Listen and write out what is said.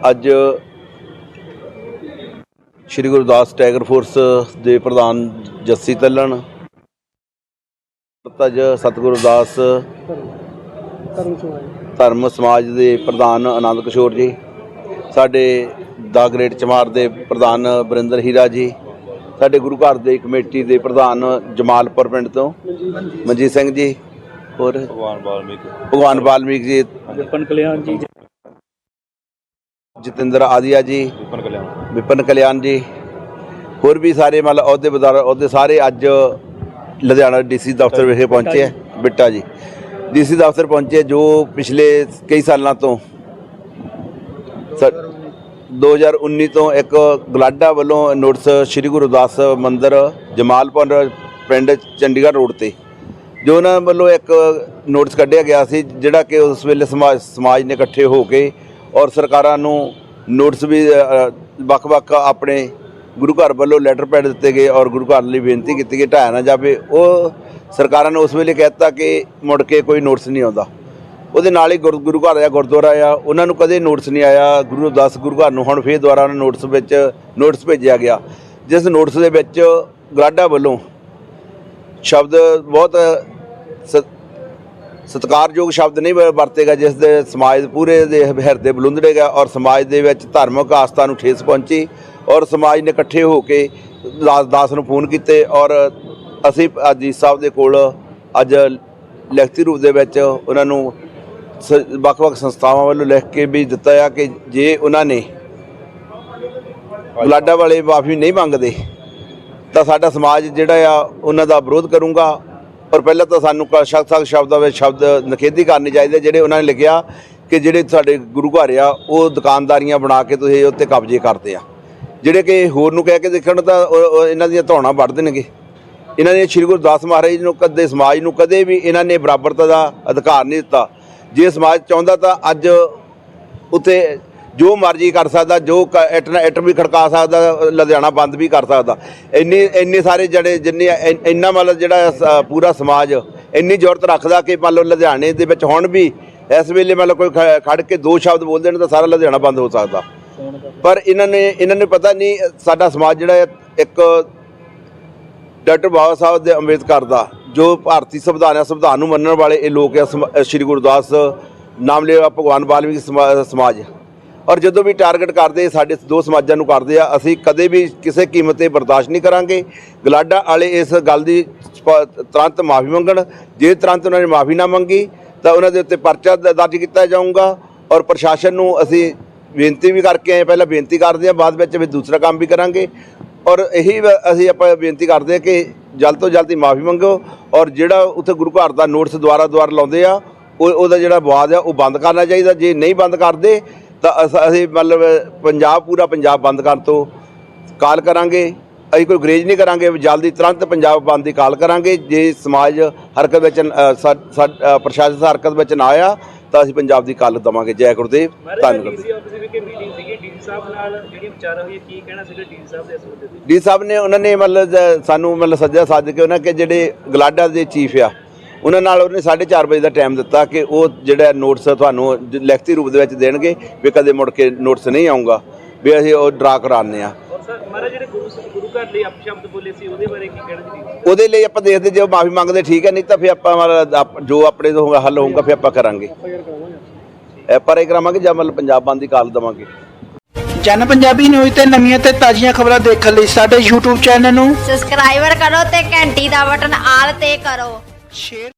ਅੱਜ ਸ਼੍ਰੀ Gurdas tiger force ਦੇ ਪ੍ਰਧਾਨ ਜੱਸੀ ਤੱਲਣ ਤਜ ਸਤਿਗੁਰੂ ਦਾਸ ਧਰਮ ਸਮਾਜ ਦੇ ਪ੍ਰਧਾਨ ਆਨੰਦ ਕਿਸ਼ੋਰ ਜੀ ਸਾਡੇ ਦਾ ਗ੍ਰੇਟ ਚਮਾਰ ਦੇ ਪ੍ਰਧਾਨ ਬਰਿੰਦਰ ਹੀਰਾ ਜੀ ਸਾਡੇ ਗੁਰੂ ਘਰ ਦੇ ਕਮੇਟੀ ਦੇ ਪ੍ਰਧਾਨ ਜਮਾਲਪੁਰ ਪਿੰਡ ਤੋਂ ਮਨਜੀਤ ਸਿੰਘ ਜੀ ਹੋਰ ਭਗਵਾਨ ਵਾਲਮੀਕ। ਭਗਵਾਨ ਵਾਲਮੀਕ ਜੀ ਵਿਪਨ ਕਲਿਆਣ ਜੀ। ਜਤਿੰਦਰ ਆਦੀਆ ਜੀ ਵਿਪਨ ਕਲਿਆਣ। ਵਿਪਨ ਕਲਿਆਣ ਜੀ ਹੋਰ ਵੀ ਸਾਰੇ ਮਤਲਬ ਅਹੁਦੇਦਾਰ ਅਹੁਦੇ ਸਾਰੇ ਅੱਜ ਲੁਧਿਆਣਾ ਡੀਸੀ ਦਫ਼ਤਰ ਵਿਖੇ ਪਹੁੰਚੇ ਆ। ਬਿੱਟਾ ਜੀ। ਡੀਸੀ ਦਫ਼ਤਰ ਪਹੁੰਚੇ ਜੋ ਪਿਛਲੇ ਕਈ ਸਾਲਾਂ ਤੋਂ। ਸ- 2019 ਤੋਂ ਇੱਕ ਗਲਾਡਾ ਵੱਲੋਂ ਨੋਟਿਸ ਸ੍ਰੀ ਗੁਰਦਾਸ ਮੰਦਿਰ ਜਮਾਲਪੁਰ ਪਿੰਡ ਚੰਡੀਗੜ੍ਹ ਰੋਡ ਤੇ ਜੋ ਉਹਨਾਂ ਵੱਲੋਂ ਇੱਕ ਨੋਟਿਸ ਕੱਢਿਆ ਗਿਆ ਸੀ ਜਿਹੜਾ ਕਿ ਉਸ ਵੇਲੇ ਸਮਾਜ ਸਮਾਜ ਨੇ ਇਕੱਠੇ ਹੋ ਕੇ ਔਰ ਸਰਕਾਰਾਂ ਨੂੰ ਨੋਟਿਸ ਵੀ ਵੱਖ-ਵੱਖ ਆਪਣੇ ਗੁਰੂ ਘਰ ਵੱਲੋਂ ਲੈਟਰ ਪੈਡ ਦਿੱਤੇ ਗਏ ਔਰ ਗੁਰੂ ਘਰ ਲਈ ਬੇਨਤੀ ਕੀਤੀ ਕਿ ਢਾਇਆ ਨਾ ਜਾਵੇ। ਉਹ ਸਰਕਾਰਾਂ ਨੇ ਉਸ ਵੇਲੇ ਕਹਿਤਾ ਕਿ ਮੁੜ ਕੇ ਕੋਈ ਨੋਟਿਸ ਨਹੀਂ ਆਉਂਦਾ। ਉਹਦੇ ਨਾਲ ਹੀ ਗੁਰ- ਗੁਰੂ ਘਰ ਆ ਗੁਰਦੁਆਰਾ ਆ ਉਹਨਾਂ ਨੂੰ ਕਦੇ ਨੋਟਿਸ ਨਹੀਂ ਆਇਆ। ਗੁਰੂ ਰਵਿਦਾਸ ਗੁਰੂ ਘਰ ਨੂੰ ਹੁਣ ਫੇਰ ਦੁਬਾਰਾ ਉਹਨਾਂ ਨੋਟਿਸ ਵਿੱਚ ਨੋਟਿਸ ਭੇਜਿਆ ਗਿਆ। ਜਿਸ ਨੋਟਿਸ ਦੇ ਵਿੱਚ ਗਲਾਡਾ ਵੱਲੋਂ ਸ਼ਬਦ ਬਹੁਤ ਸ- ਸਤਿਕਾਰਯੋਗ ਸ਼ਬਦ ਨਹੀਂ ਵ- ਵਰਤੇਗਾ, ਜਿਸ ਦੇ ਸਮਾਜ ਪੂਰੇ ਦੇ ਹਿਰਦੇ ਬਲੁੰਦੜੇਗਾ ਔਰ ਸਮਾਜ ਦੇ ਵਿੱਚ ਧਾਰਮਿਕ ਆਸਥਾ ਨੂੰ ਠੇਸ ਪਹੁੰਚੀ ਔਰ ਸਮਾਜ ਨੇ ਇਕੱਠੇ ਹੋ ਕੇ ਦਾਸ ਦਾਸ ਨੂੰ ਫੋਨ ਕੀਤੇ ਔਰ ਅਸੀਂ ਅਜੀਤ ਸਾਹਿਬ ਦੇ ਕੋਲ ਅੱਜ ਲਿਖਤੀ ਰੂਪ ਦੇ ਵਿੱਚ ਉਹਨਾਂ ਨੂੰ ਸ- ਵੱਖ-ਵੱਖ ਸੰਸਥਾਵਾਂ ਵੱਲੋਂ ਲਿਖ ਕੇ ਵੀ ਦਿੱਤਾ ਆ ਕਿ ਜੇ ਉਹਨਾਂ ਨੇ ਬਲਾਡਾ ਵਾਲੇ ਮਾਫੀ ਨਹੀਂ ਮੰਗਦੇ, ਤਾਂ ਸਾਡਾ ਸਮਾਜ ਜਿਹੜਾ ਆ ਉਹਨਾਂ ਦਾ ਵਿਰੋਧ ਕਰੂੰਗਾ ਔਰ ਪਹਿਲਾਂ ਤਾਂ ਸਾਨੂੰ ਸਖਤ ਸਖਤ ਸ਼ਬਦਾਂ ਵਿੱਚ ਸ਼ਬਦ ਨਖੇਦੀ ਕਰਨੀ ਚਾਹੀਦੇ, ਜਿਹੜੇ ਉਹਨਾਂ ਨੇ ਲਿਖਿਆ ਕਿ ਜਿਹੜੇ ਸਾਡੇ ਗੁਰੂ ਘਰ ਆ, ਉਹ ਦੁਕਾਨਦਾਰੀਆਂ ਬਣਾ ਕੇ ਤੁਸੀਂ ਉੱਤੇ ਕਬਜ਼ੇ ਕਰਦੇ ਆ। ਜਿਹੜੇ ਕਿ ਹੋਰ ਨੂੰ ਕਹਿ ਕੇ ਦੇਖਣ ਤਾਂ ਇਹਨਾਂ ਦੀਆਂ ਧੌਣਾ ਵੱਢ ਦੇਣਗੇ ਇਹਨਾਂ ਨੇ ਸ੍ਰੀ ਗੁਰਦਾਸ ਮਹਾਰਾਜ ਜੀ ਨੂੰ ਕਦੇ ਸਮਾਜ ਨੂੰ ਕਦੇ ਵੀ ਇਹਨਾਂ ਨੇ ਬਰਾਬਰਤਾ ਦਾ ਅਧਿਕਾਰ ਨਹੀਂ ਦਿੱਤਾ। ਜੇ ਸਮਾਜ ਚਾਹੁੰਦਾ ਤਾਂ ਅੱਜ ਉੱਤੇ ਜੋ ਮਰਜ਼ੀ ਕਰ ਸਕਦਾ, ਜੋ ਕ- ਇੱਟ ਇੱਟ ਵੀ ਖੜਕਾ ਸਕਦਾ, ਲੁਧਿਆਣਾ ਬੰਦ ਵੀ ਕਰ ਸਕਦਾ। ਇੰਨੇ ਇੰਨੇ ਸਾਰੇ ਜਿਹੜੇ ਜਿੰਨੇ ਇੰਨਾ ਮਤਲਬ ਜਿਹੜਾ ਪੂਰਾ ਸਮਾਜ ਇੰਨੀ ਜ਼ਰੂਰਤ ਰੱਖਦਾ ਕਿ ਮੰਨ ਲਓ ਲੁਧਿਆਣੇ ਦੇ ਵਿੱਚ ਹੁਣ ਵੀ ਇਸ ਵੇਲੇ ਮਤਲਬ ਕੋਈ ਖ- ਖੜ ਕੇ ਦੋ ਸ਼ਬਦ ਬੋਲ ਦੇਣ ਤਾਂ ਸਾਰਾ ਲੁਧਿਆਣਾ ਬੰਦ ਹੋ ਸਕਦਾ। ਪਰ ਇਹਨਾਂ ਨੇ, ਇਹਨਾਂ ਨੂੰ ਪਤਾ ਨਹੀਂ ਸਾਡਾ ਸਮਾਜ ਜਿਹੜਾ ਇੱਕ ਡਾਕਟਰ ਬਾਬਾ ਸਾਹਿਬ ਦੇ ਅੰਬੇਦਕਰ ਦਾ, ਜੋ ਭਾਰਤੀ ਸੰਵਿਧਾਨ ਹੈ, ਸੰਵਿਧਾਨ ਨੂੰ ਮੰਨਣ ਵਾਲੇ ਇਹ ਲੋਕ ਆ ਸਮ- ਸ਼੍ਰੀ ਗੁਰਦਾਸ ਨਾਮ ਲਿਆ ਭਗਵਾਨ ਵਾਲਮੀਕ ਸਮਾ- ਸਮਾਜ। ਔਰ ਜਦੋਂ ਵੀ ਟਾਰਗੇਟ ਕਰਦੇ, ਸਾਡੇ ਦੋ ਸਮਾਜਾਂ ਨੂੰ ਕਰਦੇ ਆ, ਅਸੀਂ ਕਦੇ ਵੀ ਕਿਸੇ ਕੀਮਤ ਤੇ ਬਰਦਾਸ਼ਤ ਨਹੀਂ ਕਰਾਂਗੇ। ਗਲਾਡਾ ਵਾਲੇ ਇਸ ਗੱਲ ਦੀ ਸਪ- ਤੁਰੰਤ ਮਾਫੀ ਮੰਗਣ। ਜੇ ਤੁਰੰਤ ਉਹਨਾਂ ਨੇ ਮਾਫੀ ਨਾ ਮੰਗੀ, ਤਾਂ ਉਹਨਾਂ ਦੇ ਉੱਤੇ ਪਰਚਾ ਦ- ਦਰਜ ਕੀਤਾ ਜਾਊਗਾ ਔਰ ਪ੍ਰਸ਼ਾਸਨ ਨੂੰ ਅਸੀਂ ਬੇਨਤੀ ਵੀ ਕਰਕੇ ਆਏ ਪਹਿਲਾਂ ਬੇਨਤੀ ਕਰਦੇ ਆ ਬਾਅਦ ਵਿੱਚ ਵੀ ਦੂਸਰਾ ਕੰਮ ਵੀ ਕਰਾਂਗੇ। ਔਰ ਇਹੀ ਅਸੀਂ ਆਪਾਂ ਬੇਨਤੀ ਕਰਦੇ ਹਾਂ ਕਿ ਜਲਦ ਤੋਂ ਜਲਦੀ ਮਾਫੀ ਮੰਗੋ ਔਰ ਜਿਹੜਾ ਉੱਥੇ ਗੁਰੂ ਘਰ ਦਾ ਨੋਟਿਸ ਦੁਆਰਾ ਦੁਆਰਾ ਲਾਉਂਦੇ ਆ, ਉਹ, ਉਹਦਾ ਜਿਹੜਾ ਵਿਵਾਦ ਆ, ਉਹ ਬੰਦ ਕਰਨਾ ਚਾਹੀਦਾ। ਜੇ ਨਹੀਂ ਬੰਦ ਕਰਦੇ ਤਾਂ ਅਸ- ਅਸੀਂ ਮਤਲਬ ਪੰਜਾਬ ਪੂਰਾ ਪੰਜਾਬ ਬੰਦ ਕਰਨ ਤੋਂ ਕਾਲ ਕਰਾਂਗੇ। ਅਸੀਂ ਕੋਈ ਗਰੇਜ ਨਹੀਂ ਕਰਾਂਗੇ। ਜਲਦੀ ਤੁਰੰਤ ਪੰਜਾਬ ਬੰਦ ਦੀ ਕਾਲ ਕਰਾਂਗੇ। ਜੇ ਸਮਾਜ ਹਰਕਤ ਵਿੱਚ ਪ੍ਰਸ਼ਾਸਨ ਹਰਕਤ ਵਿੱਚ ਨਾ ਆਇਆ ਤਾਂ ਅਸੀਂ ਪੰਜਾਬ ਦੀ ਕਾਲ ਦਵਾਂਗੇ। ਜੈ ਗੁਰਦੇਵ। ਧੰਨਵਾਦ। ਡੀ ਸਾਹਿਬ ਨੇ ਉਹਨਾਂ ਨੇ ਮਤਲਬ ਸਾਨੂੰ ਮਤਲਬ ਸੱਜਾ ਸੱਜ ਕੇ ਉਹਨਾਂ ਕਿ ਜਿਹੜੇ ਗਲਾਡਾ ਦੇ ਚੀਫ ਆ ਉਹਨਾਂ ਨਾਲ ਉਹਨੇ 4:30 ਵਜੇ ਦਾ ਟਾਈਮ ਦਿੱਤਾ ਕਿ ਉਹ ਜਿਹੜਾ ਨੋਟਿਸ ਤੁਹਾਨੂੰ ਲਿਖਤੀ ਰੂਪ ਦੇ ਵਿੱਚ ਦੇਣਗੇ ਵੀ ਕਦੇ ਮੁੜ ਕੇ ਨੋਟਿਸ ਨਹੀਂ ਆਊਗਾ। ਵੀ ਅਸੀਂ ਉਹ ਡਰਾ ਕਰਾਉਂਦੇ ਆ ਔਰ ਸਰ ਮਹਾਰਾਜ ਜਿਹੜੇ ਗੁਰੂ ਗੁਰੂ ਘਰ ਲਈ ਅਪਸ਼ਬਦ ਬੋਲੇ ਸੀ ਉਹਦੇ ਬਾਰੇ ਕੀ ਕਹਿਣਾ ਸੀ ਡੀਸੀ ਉਹਦੇ ਲਈ ਆਪਾਂ ਦੇਖਦੇ ਜੇ ਮਾਫੀ ਮੰਗਦੇ ਠੀਕ ਹੈ ਨਹੀਂ ਤਾਂ ਫਿਰ ਆਪਾਂ ਜੋ ਆਪਣੇ ਤੋਂ ਹੱਲ ਹੋਊਗਾ ਫਿਰ ਆਪਾਂ ਕਰਾਂਗੇ। ਆਈ ਕਰਾਵਾਂਗੇ ਜਾਂ ਮਤਲਬ ਪੰਜਾਬ ਬੰਦ ਦੀ ਕਾਲ ਦੇਵਾਂਗੇ? ਜਨ ਪੰਜਾਬੀ ਨਿਊਜ਼ ਤੇ ਨਵੀਆਂ ਤੇ ਤਾਜ਼ੀਆਂ ਖਬਰਾਂ ਦੇਖਣ ਲਈ ਸਾਡੇ YouTube ਚੈਨਲ ਨੂੰ ਸਬਸਕ੍ਰਾਈਬਰ ਕਰੋ ਤੇ ਘੰਟੀ ਦਾ ਬਟਨ ਆਲ ਤੇ ਕਰੋ। ਸ਼ੇਅਰ